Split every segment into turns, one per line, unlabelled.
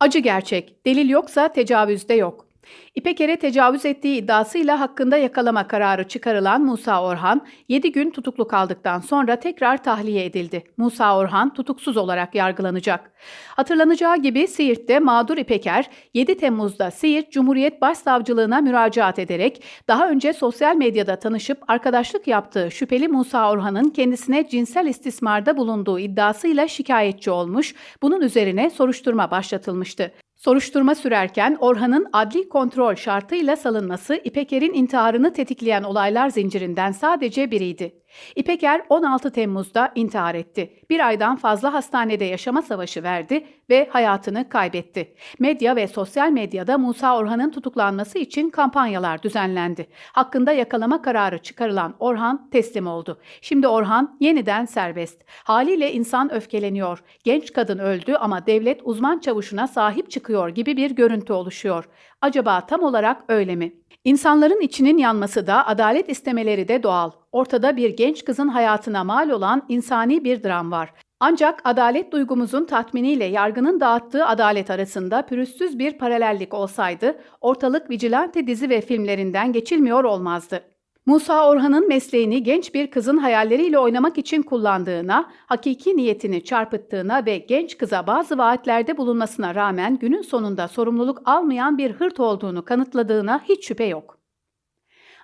Acı gerçek, delil yoksa tecavüz de yok. İpeker'e tecavüz ettiği iddiasıyla hakkında yakalama kararı çıkarılan Musa Orhan, 7 gün tutuklu kaldıktan sonra tekrar tahliye edildi. Musa Orhan tutuksuz olarak yargılanacak. Hatırlanacağı gibi Siirt'te mağdur İpeker, 7 Temmuz'da Siirt Cumhuriyet Başsavcılığına müracaat ederek daha önce sosyal medyada tanışıp arkadaşlık yaptığı şüpheli Musa Orhan'ın kendisine cinsel istismarda bulunduğu iddiasıyla şikayetçi olmuş, bunun üzerine soruşturma başlatılmıştı. Soruşturma sürerken Orhan'ın adli kontrol şartıyla salınması İpeker'in intiharını tetikleyen olaylar zincirinden sadece biriydi. İpeker 16 Temmuz'da intihar etti. Bir aydan fazla hastanede yaşama savaşı verdi ve hayatını kaybetti. Medya ve sosyal medyada Musa Orhan'ın tutuklanması için kampanyalar düzenlendi. Hakkında yakalama kararı çıkarılan Orhan teslim oldu. Şimdi Orhan yeniden serbest. Haliyle insan öfkeleniyor. Genç kadın öldü ama devlet uzman çavuşuna sahip çıkıyor gibi bir görüntü oluşuyor. Acaba tam olarak öyle mi? İnsanların içinin yanması da adalet istemeleri de doğal. Ortada bir genç kızın hayatına mal olan insani bir dram var. Ancak adalet duygumuzun tatminiyle yargının dağıttığı adalet arasında pürüzsüz bir paralellik olsaydı ortalık vigilante dizi ve filmlerinden geçilmiyor olmazdı. Musa Orhan'ın mesleğini genç bir kızın hayalleriyle oynamak için kullandığına, hakiki niyetini çarpıttığına ve genç kıza bazı vaatlerde bulunmasına rağmen günün sonunda sorumluluk almayan bir hırt olduğunu kanıtladığına hiç şüphe yok.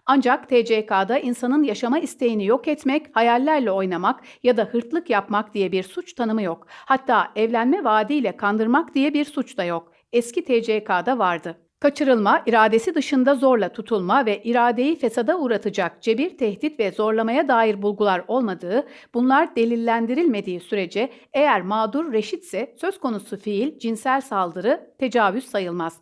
Ancak TCK'da insanın yaşama isteğini yok etmek, hayallerle oynamak ya da hırtlık yapmak diye bir suç tanımı yok. Hatta evlenme vaadiyle kandırmak diye bir suç da yok. Eski TCK'da vardı. Kaçırılma, iradesi dışında zorla tutulma ve iradeyi fesada uğratacak cebir, tehdit ve zorlamaya dair bulgular olmadığı, bunlar delillendirilmediği sürece eğer mağdur reşitse söz konusu fiil cinsel saldırı, tecavüz sayılmaz.